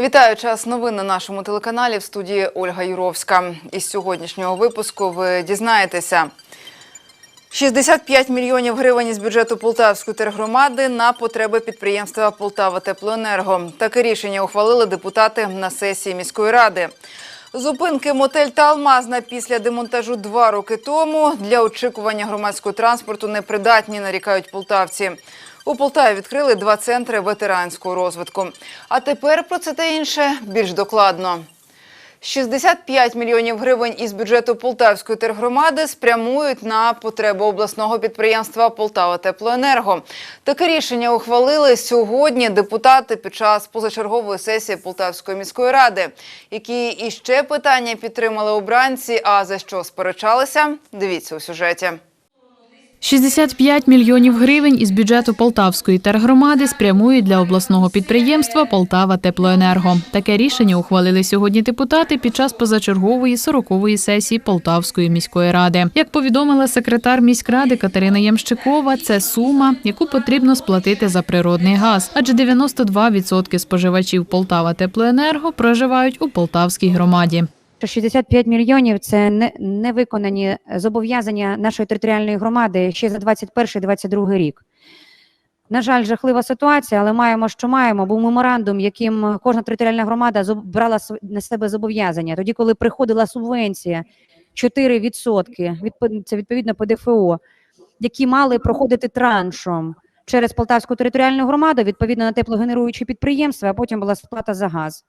Вітаю час новин на нашому телеканалі в студії Ольга Юровська. Із сьогоднішнього випуску ви дізнаєтеся. 65 мільйонів гривень із бюджету Полтавської тергромади на потреби підприємства Полтава Теплоенерго. Таке рішення ухвалили депутати на сесії міської ради. Зупинки мотель та Алмазна після демонтажу два роки тому для очікування громадського транспорту непридатні, нарікають полтавці. У Полтаві відкрили два центри ветеранського розвитку. А тепер про це та інше більш докладно. 65 мільйонів гривень із бюджету Полтавської тергромади спрямують на потреби обласного підприємства Полтава Теплоенерго. Таке рішення ухвалили сьогодні депутати під час позачергової сесії Полтавської міської ради, які іще питання підтримали обранці. А за що сперечалися? Дивіться у сюжеті. 65 мільйонів гривень із бюджету Полтавської тергромади спрямують для обласного підприємства Полтава Теплоенерго. Таке рішення ухвалили сьогодні депутати під час позачергової 40-ї сесії Полтавської міської ради. Як повідомила секретар міськради Катерина Ямщикова, це сума, яку потрібно сплатити за природний газ, адже 92% споживачів Полтава Теплоенерго проживають у Полтавській громаді. Що 65 мільйонів це не, не виконані зобов'язання нашої територіальної громади ще за 21-22 рік. На жаль, жахлива ситуація, але маємо, що маємо. Був меморандум, яким кожна територіальна громада брала на себе зобов'язання. Тоді, коли приходила субвенція 4%, відпо- це відповідно по ДФО, які мали проходити траншом через Полтавську територіальну громаду, відповідно на теплогенеруючі підприємства, а потім була сплата за газ.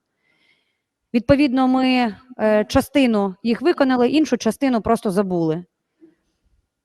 Відповідно, ми е, частину їх виконали, іншу частину просто забули.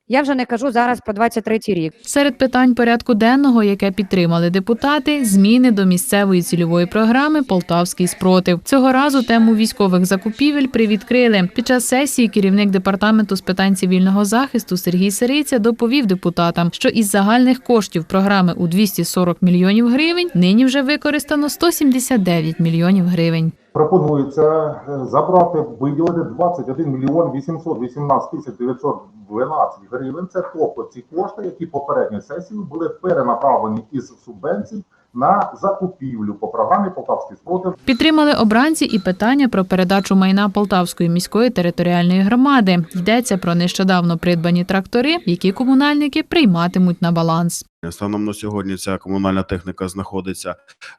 Я вже не кажу зараз про 23-й рік. Серед питань порядку денного, яке підтримали депутати, зміни до місцевої цільової програми Полтавський спротив. Цього разу тему військових закупівель привідкрили. Під час сесії керівник департаменту з питань цивільного захисту Сергій Сириця доповів депутатам, що із загальних коштів програми у 240 мільйонів гривень нині вже використано 179 мільйонів гривень. Пропонується е, забрати, виділити 21 мільйон 818 тисяч 912 гривень. Це тобто ці кошти, які попередньою сесією були перенаправлені із субвенцій на закупівлю по програмі Полтавський спротив Підтримали обранці і питання про передачу майна Полтавської міської територіальної громади. Йдеться про нещодавно придбані трактори, які комунальники прийматимуть на баланс. Станом на сьогодні ця комунальна техніка знаходиться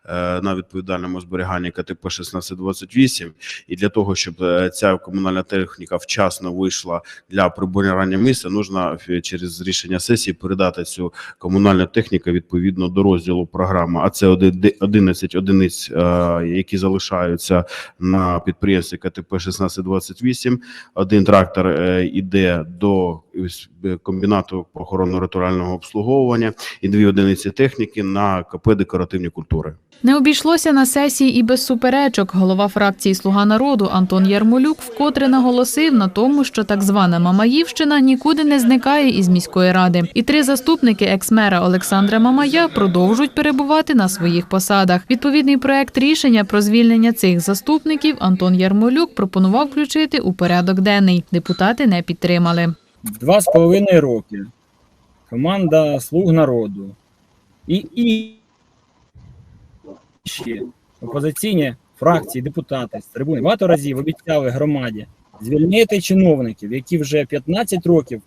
е, на відповідальному зберіганні КТП 1628. І для того, щоб е, ця комунальна техніка вчасно вийшла для прибирання місця, нужно е, через рішення сесії передати цю комунальну техніку відповідно до розділу програми. А це оди- 11 одиниць, які залишаються на підприємстві КТП 1628. Один трактор іде до комбінату охоронно-ритуального обслуговування і дві одиниці техніки на КП декоративні культури. Не обійшлося на сесії і без суперечок. Голова фракції Слуга народу Антон Ярмолюк вкотре наголосив на тому, що так звана Мамаївщина нікуди не зникає із міської ради. І три заступники екс-мера Олександра Мамая продовжують перебувати на своїх посадах. Відповідний проект рішення про звільнення цих заступників Антон Ярмолюк пропонував включити у порядок денний. Депутати не підтримали. Два з половиною роки. Команда Слуг народу. І, і ще опозиційні фракції, депутати з трибуни багато разів обіцяли громаді звільнити чиновників, які вже 15 років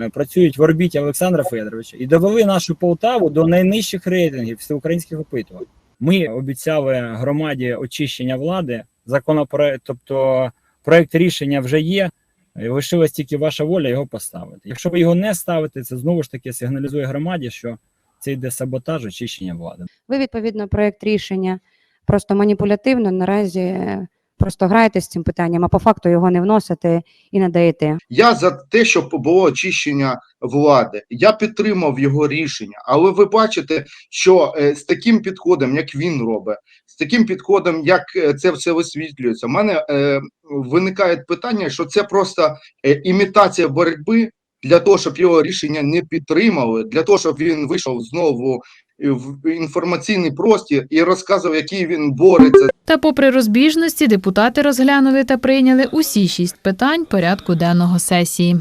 е, працюють в орбіті Олександра Федоровича і довели нашу Полтаву до найнижчих рейтингів всеукраїнських опитувань. Ми обіцяли громаді очищення влади, законопроект, тобто проект рішення вже є. Лишилась тільки ваша воля його поставити. Якщо ви його не ставите, це знову ж таки сигналізує громаді, що це йде саботаж очищення влади. Ви відповідно проект рішення просто маніпулятивно наразі е, просто граєте з цим питанням, а по факту його не вносите і не даєте. Я за те, щоб було очищення влади. Я підтримав його рішення, але ви бачите, що е, з таким підходом, як він робить, з таким підходом, як е, це все висвітлюється, в мене е, виникає питання, що це просто імітація боротьби для того, щоб його рішення не підтримали, для того, щоб він вийшов знову в інформаційний простір і розказував, який він бореться Та попри розбіжності, депутати розглянули та прийняли усі шість питань порядку денного сесії.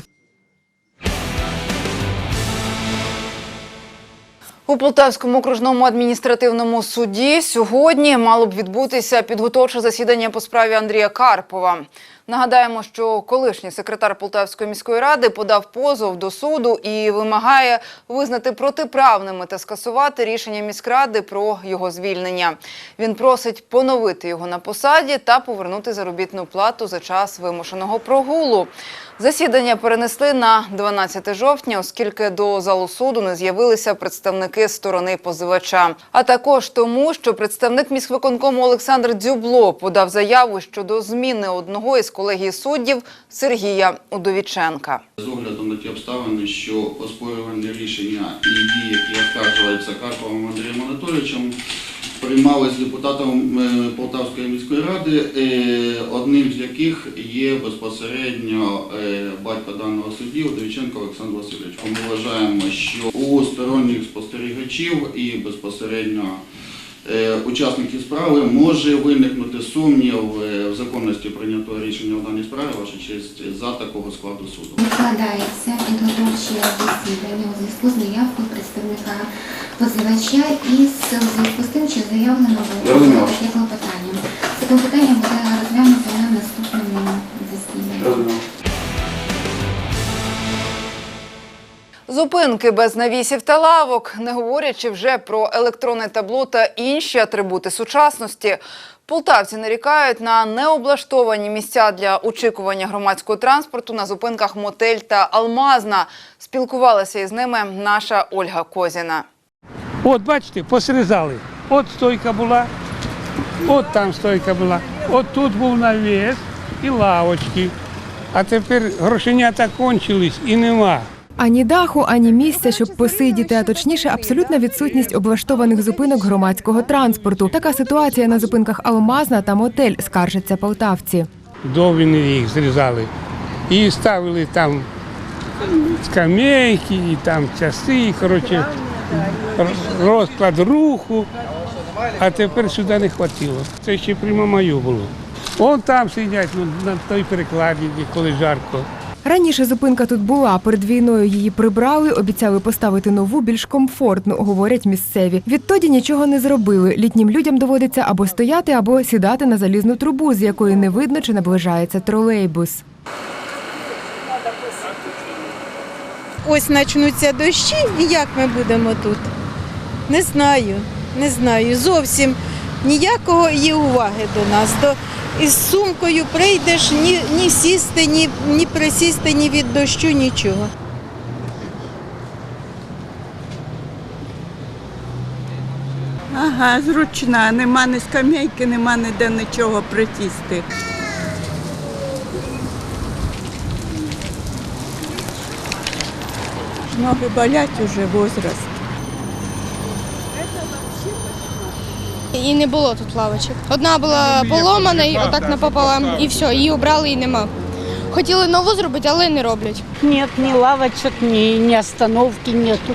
У Полтавському окружному адміністративному суді сьогодні мало б відбутися підготовче засідання по справі Андрія Карпова. Нагадаємо, що колишній секретар Полтавської міської ради подав позов до суду і вимагає визнати протиправними та скасувати рішення міськради про його звільнення. Він просить поновити його на посаді та повернути заробітну плату за час вимушеного прогулу. Засідання перенесли на 12 жовтня, оскільки до залу суду не з'явилися представники сторони позивача. А також тому, що представник міськвиконкому Олександр Дзюбло подав заяву щодо зміни одного із колегії суддів Сергія Удовіченка. З оглядом на ті обставини, що оспорювальні рішення і дії, які оскаржуються Карповим Андрієм Анатолійовичем, приймались депутатом е, Полтавської міської ради, е, одним з яких є безпосередньо е, батько даного судді Удовіченко Олександр Васильович. Ми вважаємо, що у сторонніх спостерігачів і безпосередньо учасників справи може виникнути сумнів е, в законності прийнятого рішення в даній справі, ваша честь, за такого складу суду. Викладається підготовче засідання у зв'язку з заявкою представника позивача і з у зв'язку з тим, що заявлено було таке клопотання. Це клопотання буде Зупинки без навісів та лавок, не говорячи вже про електронне табло та інші атрибути сучасності. Полтавці нарікають на необлаштовані місця для очікування громадського транспорту на зупинках Мотель та Алмазна. Спілкувалася із ними наша Ольга Козіна. От бачите, посрізали. От стойка була, от там стойка була, от тут був навіс і лавочки. А тепер грошенята кончились і нема. Ані даху, ані місця, щоб посидіти, а точніше, абсолютна відсутність облаштованих зупинок громадського транспорту. Така ситуація на зупинках Алмазна та мотель, скаржаться полтавці. Довіни їх зрізали. І ставили там скамейки, і там часи, коротше, розклад руху. А тепер сюди не хватило. Це ще при Мамаю було. Вон там сидять ну, на той перекладі, коли жарко. Раніше зупинка тут була. Перед війною її прибрали, обіцяли поставити нову, більш комфортну, говорять місцеві. Відтоді нічого не зробили. Літнім людям доводиться або стояти, або сідати на залізну трубу, з якої не видно, чи наближається тролейбус. ось почнуться дощі, і як ми будемо тут? Не знаю, не знаю. Зовсім ніякого є уваги до нас. До, із сумкою прийдеш, ні, ні сісти, ні, ні присісти, ні від дощу, нічого. Ага, зручна, нема ні скам'яйки, нема ніде нічого присісти. Ноги болять уже возраст. І не було тут лавочок. Одна була поломана, і отак напополам, і все, її обрали і нема. Хотіли нову зробити, але не роблять. Нет, ни лавочек, ни, ни остановки нету.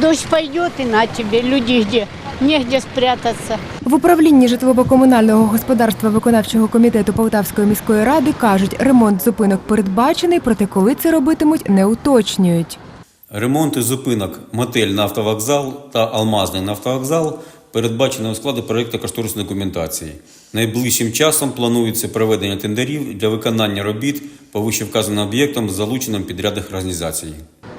Дождь пойдет и на тебе, люди где? Негде спрятаться. В управлінні житлово-комунального господарства виконавчого комітету Полтавської міської ради кажуть, ремонт зупинок передбачений, проте коли це робитимуть, не уточнюють. Ремонти зупинок мотель нафтовокзал та алмазний нафтовокзал передбачені у складі проєкту кошторисної документації. Найближчим часом планується проведення тендерів для виконання робіт по вищевказаним об'єктам з залученням підрядних організацій.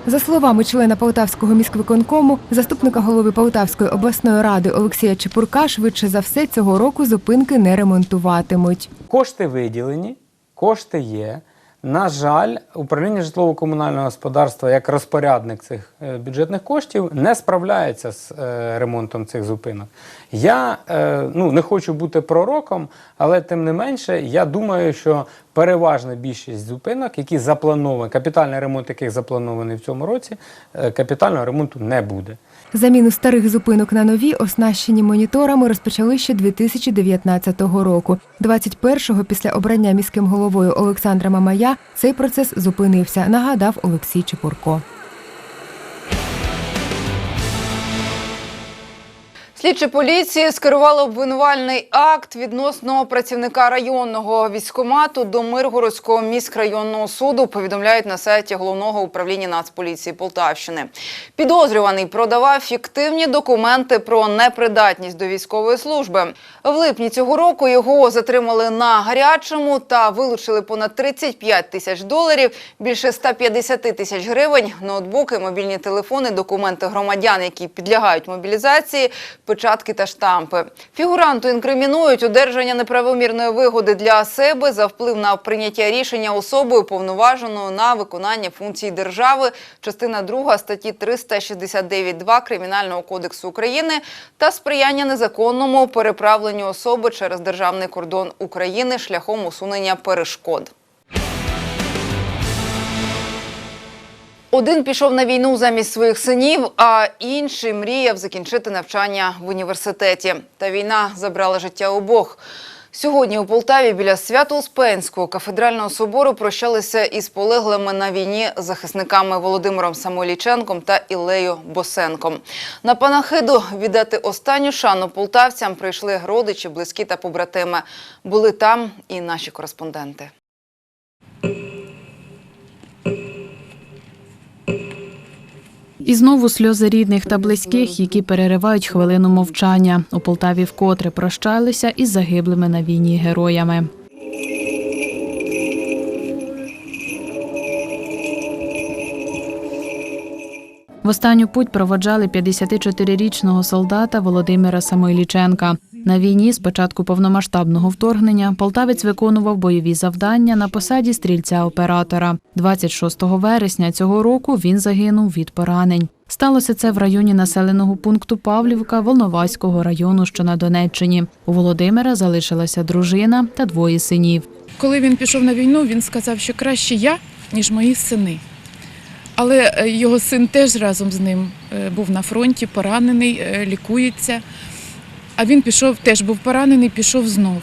За словами члена Полтавського міськвиконкому, заступника голови Полтавської обласної ради Олексія Чепурка, швидше за все цього року зупинки не ремонтуватимуть. Кошти виділені, кошти є. На жаль, управління житлово-комунального господарства як розпорядник цих е, бюджетних коштів не справляється з е, ремонтом цих зупинок. Я е, ну, не хочу бути пророком, але тим не менше, я думаю, що переважна більшість зупинок, які заплановані, капітальний ремонт яких запланований в цьому році, е, капітального ремонту не буде. Заміну старих зупинок на нові, оснащені моніторами, розпочали ще 2019 року. 21-го після обрання міським головою Олександра Мамая цей процес зупинився, нагадав Олексій Чепурко. Слідчі поліції скерували обвинувальний акт відносно працівника районного військкомату до Миргородського міськрайонного суду. Повідомляють на сайті головного управління Нацполіції Полтавщини. Підозрюваний продавав фіктивні документи про непридатність до військової служби. В липні цього року його затримали на гарячому та вилучили понад 35 тисяч доларів, більше 150 тисяч гривень, ноутбуки, мобільні телефони, документи громадян, які підлягають мобілізації, печатки та штампи. Фігуранту інкримінують одержання неправомірної вигоди для себе за вплив на прийняття рішення особою повноваженою на виконання функцій держави, частина 2 статті 369.2 Кримінального кодексу України та сприяння незаконному переправленню особи через державний кордон України шляхом усунення перешкод. Один пішов на війну замість своїх синів, а інший мріяв закінчити навчання в університеті. Та війна забрала життя обох. Сьогодні у Полтаві біля Свято-Успенського кафедрального собору прощалися із полеглими на війні захисниками Володимиром Самойліченком та Ілею Босенком. На панахиду віддати останню шану полтавцям прийшли родичі, близькі та побратими. Були там і наші кореспонденти. І знову сльози рідних та близьких, які переривають хвилину мовчання. У Полтаві вкотре прощалися із загиблими на війні героями. В останню путь проводжали 54-річного солдата Володимира Самойліченка. На війні з початку повномасштабного вторгнення полтавець виконував бойові завдання на посаді стрільця-оператора. 26 вересня цього року він загинув від поранень. Сталося це в районі населеного пункту Павлівка Волноваського району, що на Донеччині. У Володимира залишилася дружина та двоє синів. Коли він пішов на війну, він сказав, що краще я, ніж мої сини. Але е, його син теж разом з ним е, був на фронті, поранений, е, лікується. А він пішов, теж був поранений, пішов знову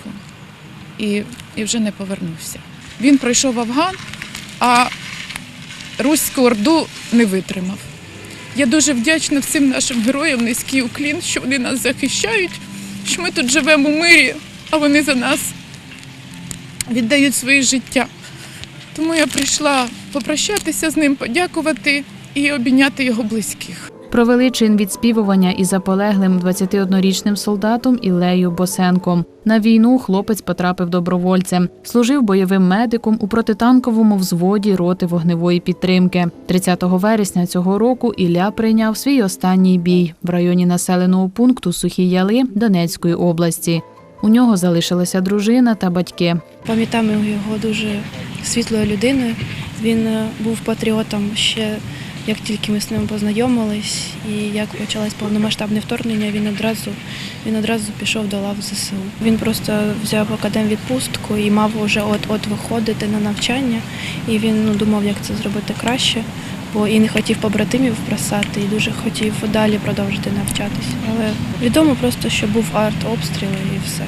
і, і вже не повернувся. Він пройшов Афган, а Руську Орду не витримав. Я дуже вдячна всім нашим героям, низький уклін, що вони нас захищають, що ми тут живемо у мирі, а вони за нас віддають своє життя. Тому я прийшла попрощатися з ним, подякувати і обійняти його близьких. Провели чин відспівування із заполеглим 21-річним солдатом Ілею Босенком. На війну хлопець потрапив добровольцем. Служив бойовим медиком у протитанковому взводі роти вогневої підтримки. 30 вересня цього року Ілля прийняв свій останній бій в районі населеного пункту Сухі Яли Донецької області. У нього залишилася дружина та батьки. Пам'ятаємо його дуже світлою людиною. Він е, був патріотом ще як тільки ми з ним познайомились, і як почалось повномасштабне вторгнення, він одразу він одразу пішов до лав ЗСУ. Він просто взяв академ відпустку і мав вже от-от виходити на навчання. І він ну, думав, як це зробити краще, бо і не хотів побратимів бросати, і дуже хотів далі продовжити навчатися. Але відомо просто, що був арт-обстріл і все.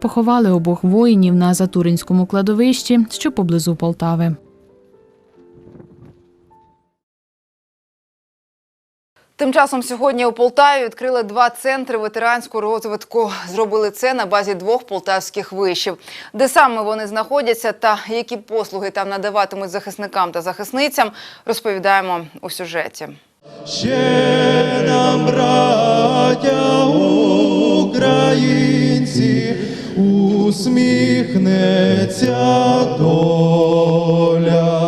Поховали обох воїнів на Затуринському кладовищі, що поблизу Полтави. Тим часом сьогодні у Полтаві відкрили два центри ветеранського розвитку. Зробили це на базі двох полтавських вишів. Де саме вони знаходяться та які послуги там надаватимуть захисникам та захисницям, розповідаємо у сюжеті. Ще нам, браття українці, усміхнеться доля.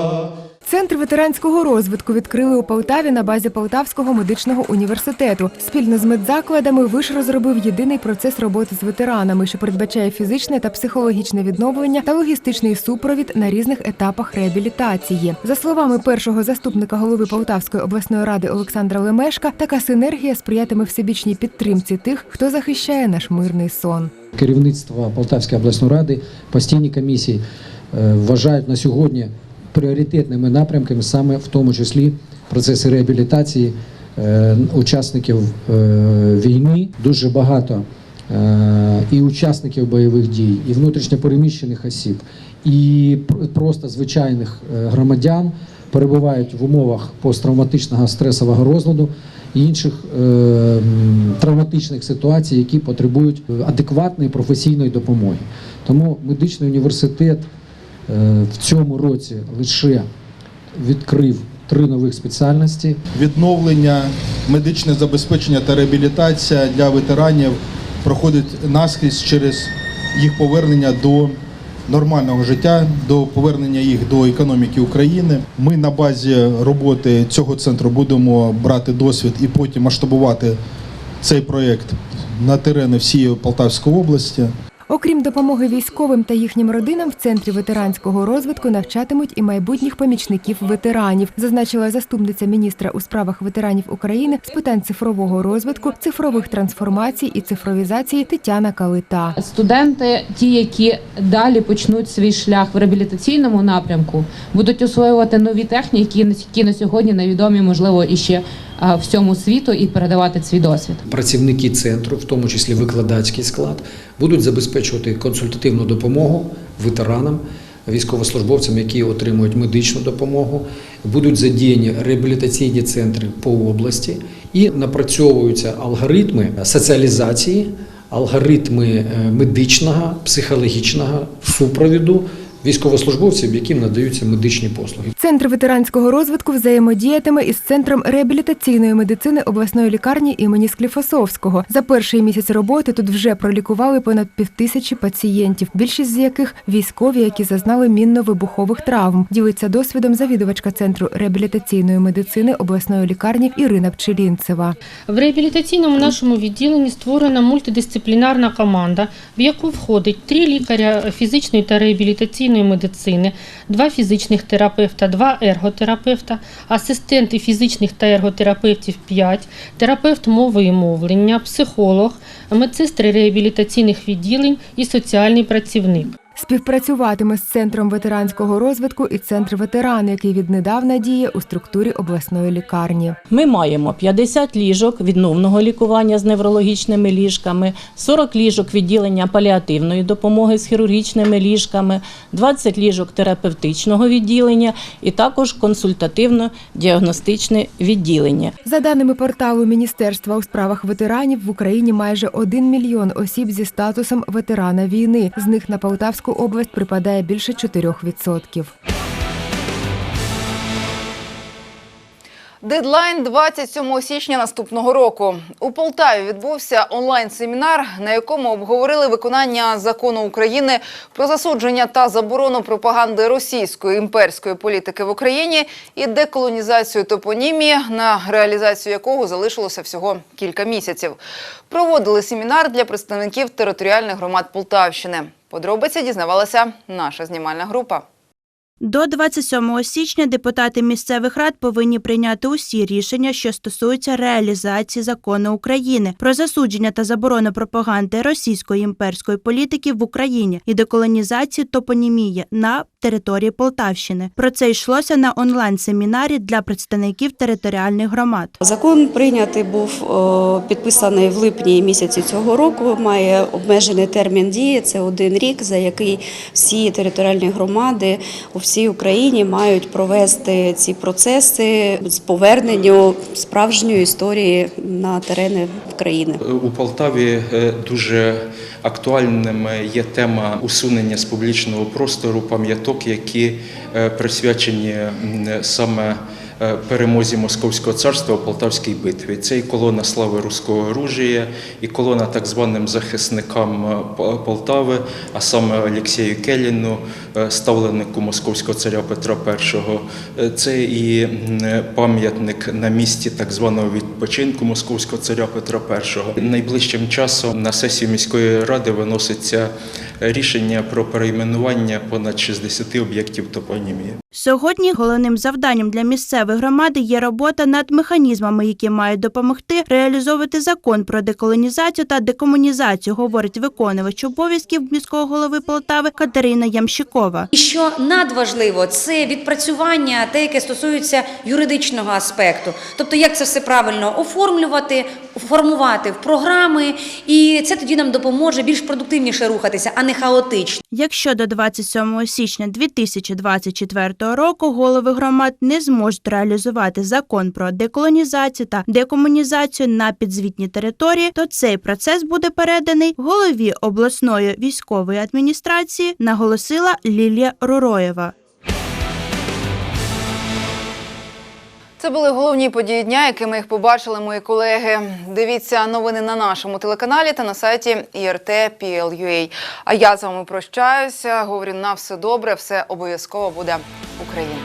Центр ветеранського розвитку відкрили у Полтаві на базі Полтавського медичного університету. Спільно з медзакладами виш розробив єдиний процес роботи з ветеранами, що передбачає фізичне та психологічне відновлення та логістичний супровід на різних етапах реабілітації. За словами першого заступника голови Полтавської обласної ради Олександра Лемешка, така синергія сприятиме всебічній підтримці тих, хто захищає наш мирний сон. Керівництво Полтавської обласної ради, постійні комісії е, вважають на сьогодні пріоритетними напрямками саме в тому числі процеси реабілітації е, учасників е, війни. Дуже багато е, і учасників бойових дій, і внутрішньопереміщених осіб, і пр- просто звичайних громадян перебувають в умовах посттравматичного стресового розладу, і інших е, травматичних ситуацій, які потребують адекватної професійної допомоги. Тому медичний університет в цьому році лише відкрив три нових спеціальності. Відновлення, медичне забезпечення та реабілітація для ветеранів проходить наскрізь через їх повернення до нормального життя, до повернення їх до економіки України. Ми на базі роботи цього центру будемо брати досвід і потім масштабувати цей проєкт на терени всієї Полтавської області. Окрім допомоги військовим та їхнім родинам, в центрі ветеранського розвитку навчатимуть і майбутніх помічників ветеранів, зазначила заступниця міністра у справах ветеранів України з питань цифрового розвитку, цифрових трансформацій і цифровізації Тетяна Калита. Студенти, ті, які далі почнуть свій шлях в реабілітаційному напрямку, будуть освоювати нові техніки, які на сьогодні невідомі, можливо, іще а, всьому світу, і передавати свій досвід. Працівники центру, в тому числі викладацький склад, будуть забезпечувати консультативну допомогу ветеранам, військовослужбовцям, які отримують медичну допомогу, будуть задіяні реабілітаційні центри по області і напрацьовуються алгоритми соціалізації, алгоритми е, медичного, психологічного супровіду військовослужбовців, яким надаються медичні послуги. Центр ветеранського розвитку взаємодіятиме із центром реабілітаційної медицини обласної лікарні імені Скліфосовського. За перший місяць роботи тут вже пролікували понад півтисячі пацієнтів, більшість з яких військові, які зазнали мінно-вибухових травм. Ділиться досвідом завідувачка центру реабілітаційної медицини обласної лікарні Ірина Пчелінцева. В реабілітаційному нашому відділенні створена мультидисциплінарна команда, в яку входить три лікаря фізичної та реабілітаційної медицини, два фізичних терапевта, два ерготерапевта, асистенти фізичних та ерготерапевтів 5, терапевт мови і мовлення, психолог, медсестри реабілітаційних відділень і соціальний працівник. Співпрацюватиме з центром ветеранського розвитку і центр ветеран, який віднедавна діє у структурі обласної лікарні. Ми маємо 50 ліжок відновного лікування з неврологічними ліжками, 40 ліжок відділення паліативної допомоги з хірургічними ліжками, 20 ліжок терапевтичного відділення і також консультативно-діагностичне відділення. За даними порталу Міністерства у справах ветеранів в Україні майже 1 мільйон осіб зі статусом ветерана війни. З них на Полтавську область припадає більше 4%. Дедлайн 27 січня наступного року. У Полтаві відбувся онлайн-семінар, на якому обговорили виконання закону України про засудження та заборону пропаганди російської імперської політики в Україні і деколонізацію топонімії, на реалізацію якого залишилося всього кілька місяців. Проводили семінар для представників територіальних громад Полтавщини. Подробиці дізнавалася наша знімальна група. До 27 січня депутати місцевих рад повинні прийняти усі рішення, що стосуються реалізації закону України про засудження та заборону пропаганди російської імперської політики в Україні і деколонізації топонімії на території Полтавщини. Про це йшлося на онлайн-семінарі для представників територіальних громад. Закон прийнятий був підписаний в липні місяці цього року. Має обмежений термін дії. Це один рік, за який всі територіальні громади у всій Україні мають провести ці процеси з поверненню справжньої історії на терени країни. У Полтаві е, дуже актуальним є тема усунення з публічного простору пам'яток, які е, присвячені саме е, перемозі Московського царства у Полтавській битві. Це і колона слави руського оружия, і колона так званим захисникам Полтави, а саме Олексію Келіну, ставленику Московського царя Петра І. Е, Це і пам'ятник на місці так званого відпочинку Московського царя Петра І. Найближчим часом на сесію міської ради виноситься рішення про перейменування понад 60 об'єктів топонімії. Сьогодні головним завданням для місцевої громади є робота над механізмами, які мають допомогти реалізовувати закон про деколонізацію та декомунізацію, говорить виконувач обов'язків міського голови Полтави Катерина Ямщикова. Рурова. І що надважливо, це відпрацювання, те, яке стосується юридичного аспекту, тобто як це все правильно оформлювати, формувати в програми, і це тоді нам допоможе більш продуктивніше рухатися, а не хаотично. Якщо до 27 січня 2024 року голови громад не зможуть реалізувати закон про деколонізацію та декомунізацію на підзвітні території, то цей процес буде переданий голові обласної військової адміністрації, наголосила Лілія Ророєва. Це були головні події дня, якими їх побачили мої колеги. Дивіться новини на нашому телеканалі та на сайті IRT.PL.UA. А я з вами прощаюся. Говорю на все добре, все обов'язково буде Україна.